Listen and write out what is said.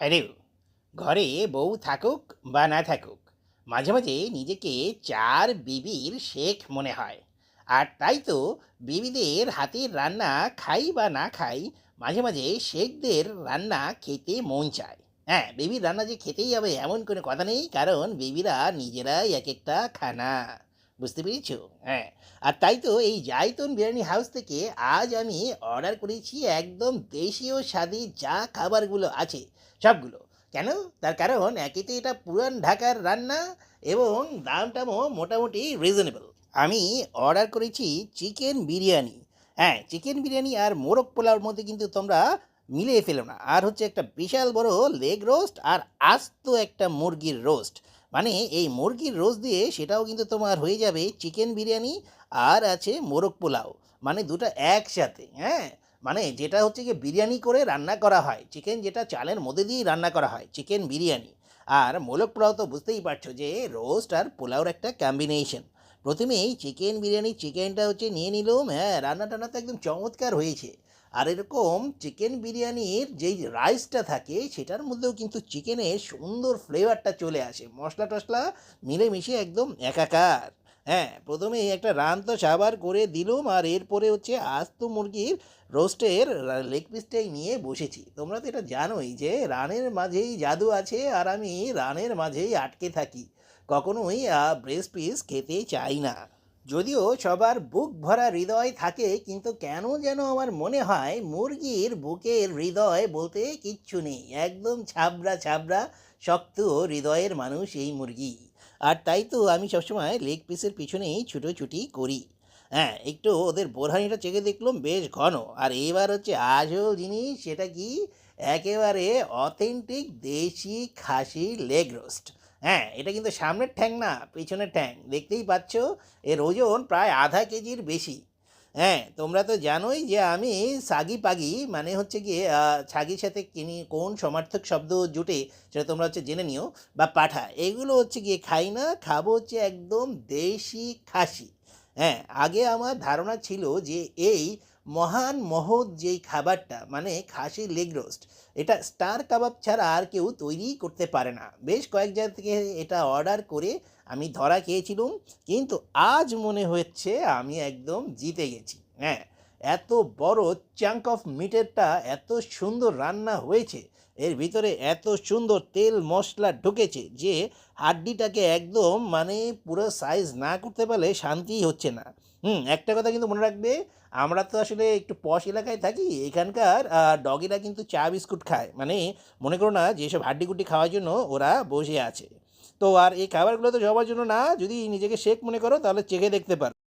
হ্যারে ঘরে বউ থাকুক বা না থাকুক, মাঝে মাঝে নিজেকে চার বিবির শেখ মনে হয়। আর তাই তো বিবিদের হাতের রান্না খাই বা না খাই, মাঝে মাঝে শেখদের রান্না খেতে মন চায়। হ্যাঁ বিবির রান্না যে খেতেই হবে এমন কোনো কথা নেই, কারণ বিবিরা নিজেরাই এক একটা খানা। বুঝতে পেরেছ? হ্যাঁ। আর তাই তো এই জাইতুন বিরিয়ানি হাউস থেকে আজ আমি অর্ডার করেছি একদম দেশীয় স্বাদে যা খাবারগুলো আছে, সবগুলো। কেন? তার কারণ একে তো এটা পুরান ঢাকার রান্না এবং দামটাও মোটামুটি রিজনেবল আমি অর্ডার করেছি চিকেন বিরিয়ানি। হ্যাঁ চিকেন বিরিয়ানি আর মোরগ পোলাওর মধ্যে কিন্তু তোমরা মিলিয়ে ফেলো না। আর হচ্ছে একটা বিশাল বড় লেগ রোস্ট আর আস্ত একটা মুরগির রোস্ট। মানে এই মুরগির রোজ দিয়ে সেটাও কিন্তু তোমার হয়ে যাবে চিকেন বিরিয়ানি আর আছে মোরগ পোলাও। মানে দুটো একসাথে হ্যাঁ? মানে যেটা হচ্ছে কি বিরিয়ানি করে রান্না করা হয়, চিকেন যেটা চালের মধ্যে দিয়েই রান্না করা হয়, চিকেন বিরিয়ানি। আর মোরগ পোলাও তো বুঝতেই পারছ যে রোস্ট আর পোলাওর একটা কম্বিনেশন প্রথমেই চিকেন বিরিয়ানি চিকেনটা হচ্ছে নিয়ে নিলাম হ্যাঁ রান্না টান্না তো একদম চমৎকার হয়েছে। আর এরকম চিকেন বিরিয়ানির যেই রাইসটা থাকে, সেটার মধ্যেও কিন্তু চিকেনের সুন্দর ফ্লেভারটা চলে আসে। মশলা টশলা মিলেমিশে একদম একাকার। হ্যাঁ প্রথমে একটা রান তো সাবার করে দিলুম, আর এরপরে হচ্ছে আস্ত মুরগির রোস্টের লেগ পিসটাই নিয়ে বসেছি। তোমরা তো এটা জানোই যে রানের মাঝেই জাদু আছে, আর আমি রানের মাঝেই আটকে থাকি। কখনোই ব্রেস্ট পিস খেতে চাই না। যদিও সবার বুক ভরা হৃদয় থাকে, কিন্তু কেন যেন আমার মনে হয় মুরগির বুকের হৃদয় বলতে কিচ্ছু নেই। একদম ছাবড়া ছাবড়া, শক্ত হৃদয়ের মানুষ এই মুরগি। আর তাই তো আমি সবসময় লেগ পিসের পিছনেই ছুটোছুটি করি। হ্যাঁ একটু ওদের বোরহানিটা চেখে দেখলাম, বেশ ঘন। আর এবার হচ্ছে আসল জিনিস, সেটা কি? একেবারে অথেন্টিক দেশি খাসি লেগ রোস্ট হ্যাঁ এটা কিন্তু সামনের ঠ্যাং না, পেছনের ঠ্যাং। দেখতেই পাচ্ছ, এর ওজন প্রায় আধা কেজির বেশি। হ্যাঁ তোমরা তো জানোই যে আমি সাগি পাগি মানে হচ্ছে গিয়ে ছাগির সাথে কিনি কোন সমার্থক শব্দ জুটে, সেটা তোমরা হচ্ছে জেনে নিও বা পাঠা। এগুলো হচ্ছে গিয়ে খাই না, খাব হচ্ছে একদম দেশি খাসি। হ্যাঁ আগে আমার ধারণা ছিল যে এই মহান মহৎ যেই খাবারটা মানে খাসি লেগ রোস্ট, এটা স্টার কাবাব ছাড়া আর কেউ তৈরি করতে পারে না। বেশ কয়েক জায়গা থেকে এটা অর্ডার করে আমি ধরা খেয়েছিলাম, কিন্তু আজ মনে হচ্ছে আমি একদম জিতে গেছি। হ্যাঁ এত বড় চাঙ্ক অফ মিটেরটা এত সুন্দর রান্না হয়েছে। এর ভিতরে এত সুন্দর তেল মশলা ঢুকেছে যে হাড্ডিটাকে একদম মানে পুরো সাইজ না করতে পারলে শান্তিই হচ্ছে না। হুম, একটা কথা কিন্তু মনে রাখবে, আমরা তো আসলে একটু পশ এলাকায় থাকি, এখানকার ডগিরা কিন্তু চা বিস্কুট খায়। মানে মনে করো না, যেসব হাড্ডিগুড্ডি খাওয়ার জন্য ওরা বসে আছে। তো আর এই খাবারগুলো তো সবার জন্য না, যদি নিজেকে শেখ মনে করো, তাহলে চেখে দেখতে পারো।